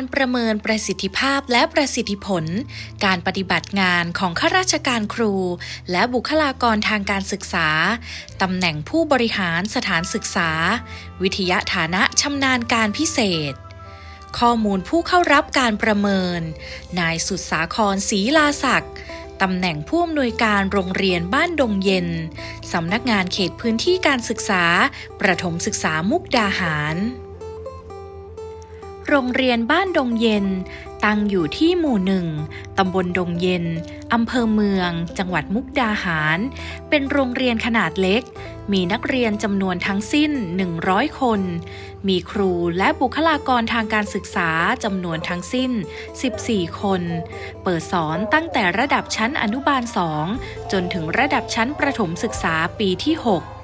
การประเมินประสิทธิภาพและประสิทธิผล การปฏิบัติงานของข้าราชการครู และบุคลากรทางการศึกษา ตำแหน่งผู้บริหารสถานศึกษา วิทยาฐานะชำนาญการพิเศษ ข้อมูลผู้เข้ารับการประเมิน นายสุดสาครศรีลาศักดิ์ตำแหน่งผู้อำนวยการโรงเรียนบ้านดงเย็น สำนักงานเขตพื้นที่การศึกษา ประถมศึกษามุกดาหาร โรงเรียนบ้านดงเย็น ตั้งอยู่ที่หมู่หนึ่งตำบลดงเย็น อำเภอเมือง จังหวัดมุกดาหาร เป็นโรงเรียนขนาดเล็ก มีนักเรียนจำนวนทั้งสิ้น 100 คน มีครูและบุคลากรทางการศึกษาจำนวนทั้งสิ้น 14 คน เปิดสอนตั้งแต่ระดับชั้นอนุบาล 2 จนถึงระดับชั้นประถมศึกษาปีที่ 6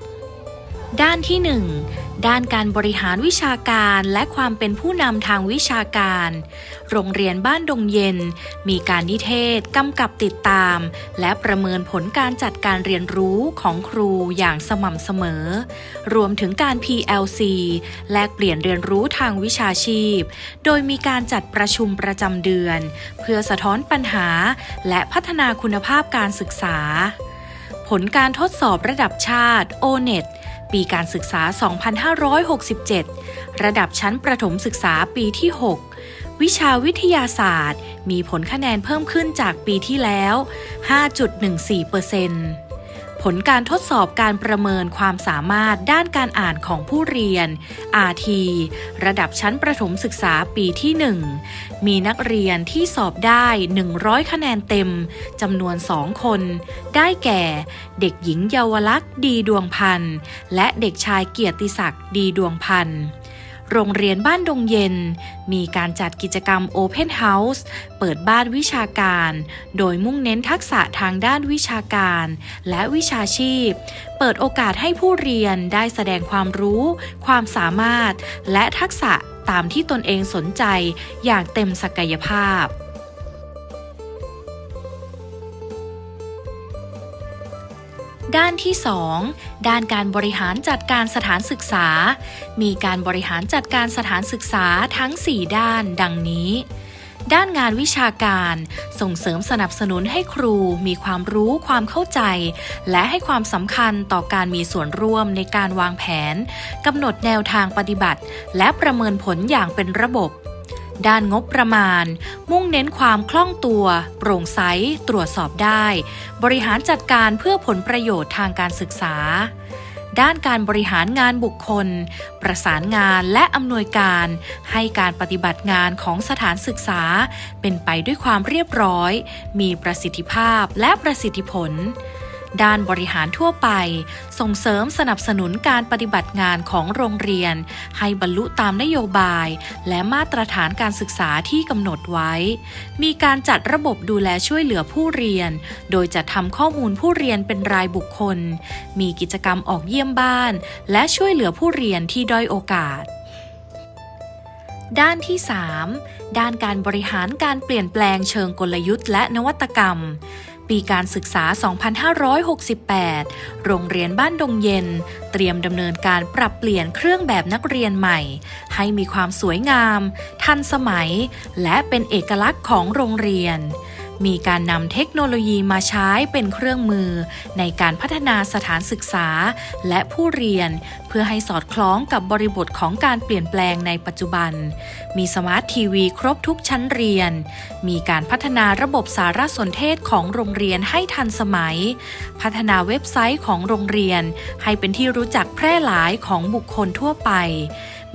ด้านที่ 1 ด้านการบริหารวิชาการและความเป็นผู้นำทางวิชาการ โรงเรียนบ้านดงเย็น มีการนิเทศกำกับติดตาม และประเมินผลการจัดการเรียนรู้ของครูอย่างสม่ำเสมอ รวมถึงการ PLC แลกเปลี่ยนเรียนรู้ทางวิชาชีพ โดยมีการจัดประชุมประจำเดือน เพื่อสะท้อนปัญหา และพัฒนาคุณภาพการศึกษา ผลการทดสอบระดับชาติ O-NET ปีการศึกษา 2567 ระดับชั้นประถมศึกษาปีที่ 6 วิชาวิทยาศาสตร์ มีผลคะแนนเพิ่มขึ้นจากปีที่แล้ว 5.14% ผลการทดสอบการประเมินความสามารถด้านการอ่านของผู้เรียน RT ระดับชั้นประถมศึกษาปีที่ 1 มีนักเรียนที่สอบได้ 100 คะแนนเต็มจำนวน 2 คน ได้แก่ เด็กหญิงเยาวลักษณ์ดีดวงพันธ์ และเด็กชายเกียรติศักดิ์ดีดวงพันธ์ โรงเรียนบ้านดงเย็น มีการจัดกิจกรรม Open House เปิดบ้านวิชาการ โดยมุ่งเน้นทักษะทางด้านวิชาการ และวิชาชีพ เปิดโอกาสให้ผู้เรียนได้แสดงความรู้ ความสามารถ และทักษะตามที่ตนเองสนใจอย่างเต็มศักยภาพ ด้านที่ 2 ด้านการบริหารจัดการสถานศึกษา มีการบริหารจัดการสถานศึกษาทั้ง 4 ด้านดังนี้ ด้านงานวิชาการ ส่งเสริมสนับสนุนให้ครู มีความรู้ความเข้าใจ และให้ความสำคัญต่อการมีส่วนร่วมในการวางแผนกำหนดแนวทางปฏิบัติ และประเมินผลอย่างเป็นระบบ ด้านงบประมาณ มุ่งเน้นความคล่องตัว โปร่งใส ตรวจสอบได้ บริหารจัดการเพื่อผลประโยชน์ทางการศึกษา ด้านการบริหารงานบุคคล ประสานงานและอำนวยการ ให้การปฏิบัติงานของสถานศึกษา เป็นไปด้วยความเรียบร้อย มีประสิทธิภาพและประสิทธิผล ด้านบริหารทั่วไป ส่งเสริมสนับสนุนการปฏิบัติงานของโรงเรียน ให้บรรลุตามนโยบาย และมาตรฐานการศึกษาที่กำหนดไว้ มีการจัดระบบดูแลช่วยเหลือผู้เรียน โดยจะทำข้อมูลผู้เรียนเป็นรายบุคคล มีกิจกรรมออกเยี่ยมบ้าน และช่วยเหลือผู้เรียนที่ด้อยโอกาสด้านที่ 3 ด้านการบริหารการเปลี่ยนแปลงเชิงกลยุทธ์และนวัตกรรม ปีการศึกษา 2568 โรงเรียนบ้านดงเย็น เตรียมดำเนินการปรับเปลี่ยนเครื่องแบบนักเรียนใหม่ ให้มีความสวยงาม ทันสมัย และเป็นเอกลักษณ์ของโรงเรียน มีการนำเทคโนโลยีมาใช้เป็นเครื่องมือ ในการพัฒนาสถานศึกษา และผู้เรียน เพื่อให้สอดคล้องกับบริบทของการเปลี่ยนแปลงในปัจจุบัน มีสมาร์ททีวีครบทุกชั้นเรียน มีการพัฒนาระบบสารสนเทศของโรงเรียนให้ทันสมัย พัฒนาเว็บไซต์ของโรงเรียน ให้เป็นที่รู้จักแพร่หลายของบุคคลทั่วไป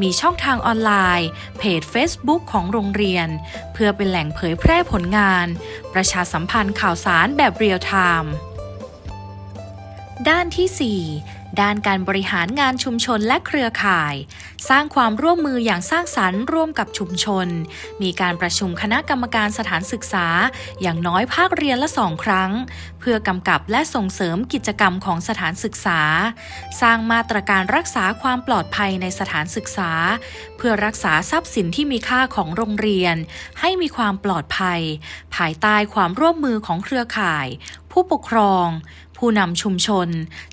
มีช่องทางออนไลน์ เพจ Facebook ของโรงเรียน เพื่อเป็นแหล่งเผยแพร่ผลงาน ประชาสัมพันธ์ข่าวสารแบบเรียลไทม์ด้านที่ 4 ด้านการบริหารงานชุมชนและเครือข่าย สร้างความร่วมมืออย่างสร้างสรรค์ร่วมกับชุมชน มีการประชุมคณะกรรมการสถานศึกษา อย่างน้อยภาคเรียนละสองครั้ง เพื่อกำกับและส่งเสริมกิจกรรมของสถานศึกษา สร้างมาตรการรักษาความปลอดภัยในสถานศึกษา เพื่อรักษาทรัพย์สินที่มีค่าของโรงเรียน ให้มีความปลอดภัย ภายใต้ความร่วมมือของเครือข่าย ผู้ปกครอง ผู้นำชุมชน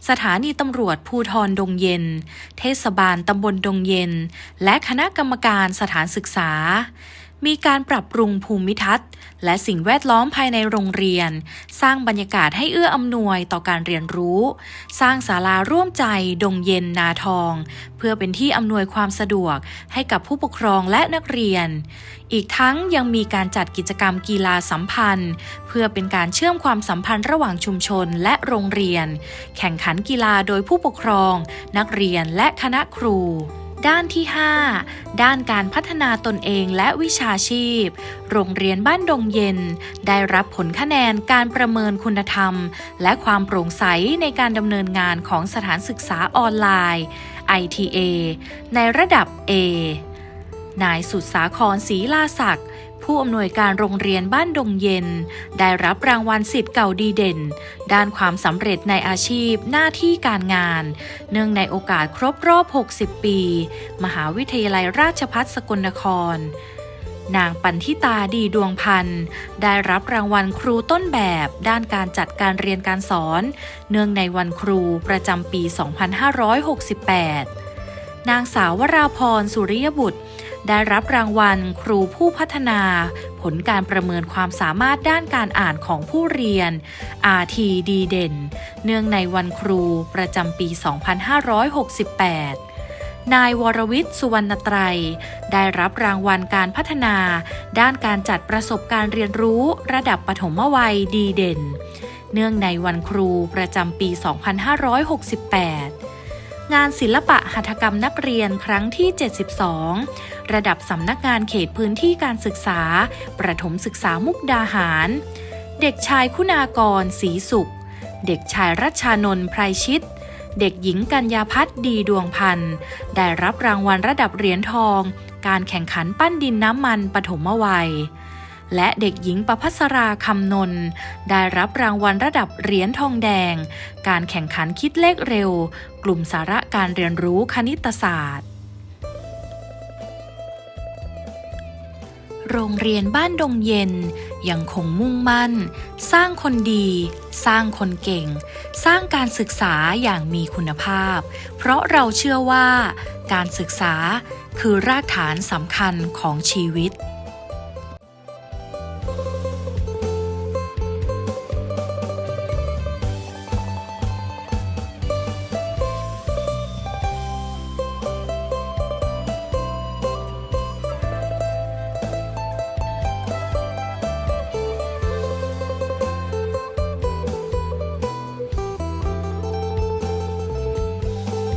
สถานีตำรวจภูทรดงเย็น เทศบาลตำบลดงเย็น และคณะกรรมการสถานศึกษา มีการปรับปรุงภูมิทัศน์ และสิ่งแวดล้อมภายในโรงเรียน สร้างบรรยากาศให้เอื้ออำนวยต่อการเรียนรู้ สร้างศาลาร่วมใจดงเย็นนาทอง เพื่อเป็นที่อำนวยความสะดวกให้กับผู้ปกครองและนักเรียน อีกทั้งยังมีการจัดกิจกรรมกีฬาสัมพันธ์ เพื่อเป็นการเชื่อมความสัมพันธ์ระหว่างชุมชนและโรงเรียน แข่งขันกีฬาโดยผู้ปกครอง นักเรียนและคณะครู ด้านที่ 5 ด้านการพัฒนาตนเองและวิชาชีพ โรงเรียนบ้านดงเย็น ได้รับผลคะแนนการประเมินคุณธรรม และความโปร่งใสในการดำเนินงานของสถานศึกษาออนไลน์ ITA ในระดับ A นายสุดสาครศรีลาศักดิ์ ผู้อำนวยการโรงเรียนบ้านดงเย็น ได้รับรางวัลสิทธิ์เก่าดีเด่น ด้านความสำเร็จในอาชีพหน้าที่การงาน เนื่องในโอกาสครบรอบ 60 ปี มหาวิทยาลัยราชภัฏสกลนคร นางปันทิตาดีดวงพันธ์ได้รับรางวัลครูต้นแบบด้านการจัดการเรียนการสอน เนื่องในวันครูประจำปี 2568นางสาววราพรสุริยบุตร ได้รับรางวัลครูผู้พัฒนา ผลการประเมินความสามารถด้านการอ่านของผู้เรียน RT ดีเด่น เนื่องในวันครูประจำปี 2568นายวรวิทย์สุวรรณไตร ได้รับรางวัลการพัฒนา ด้านการจัดประสบการณ์เรียนรู้ระดับปฐมวัยดีเด่น เนื่องในวันครูประจำปี 2568 งานศิลปะหัตถกรรมนักเรียนครั้งที่ 72 ระดับสำนักงานเขตพื้นที่การศึกษา ประถมศึกษามุกดาหาร เด็กชายคุณากรศรีสุข เด็กชายรัชชานนท์ไพรชิต เด็กหญิงกัญญาพัฒน์ดีดวงพันธ์ ได้รับรางวัลระดับเหรียญทอง การแข่งขันปั้นดินน้ำมันปฐมวัยและเด็กหญิงประพัสราคำนนท์ได้รับรางวัลระดับเหรียญทองแดง การแข่งขันคิดเลขเร็ว กลุ่มสาระการเรียนรู้คณิตศาสตร์ โรงเรียนบ้านดงเย็น ยังคงมุ่งมั่น สร้างคนดี สร้างคนเก่ง สร้างการศึกษาอย่างมีคุณภาพ เพราะเราเชื่อว่า การศึกษาคือรากฐานสำคัญของชีวิต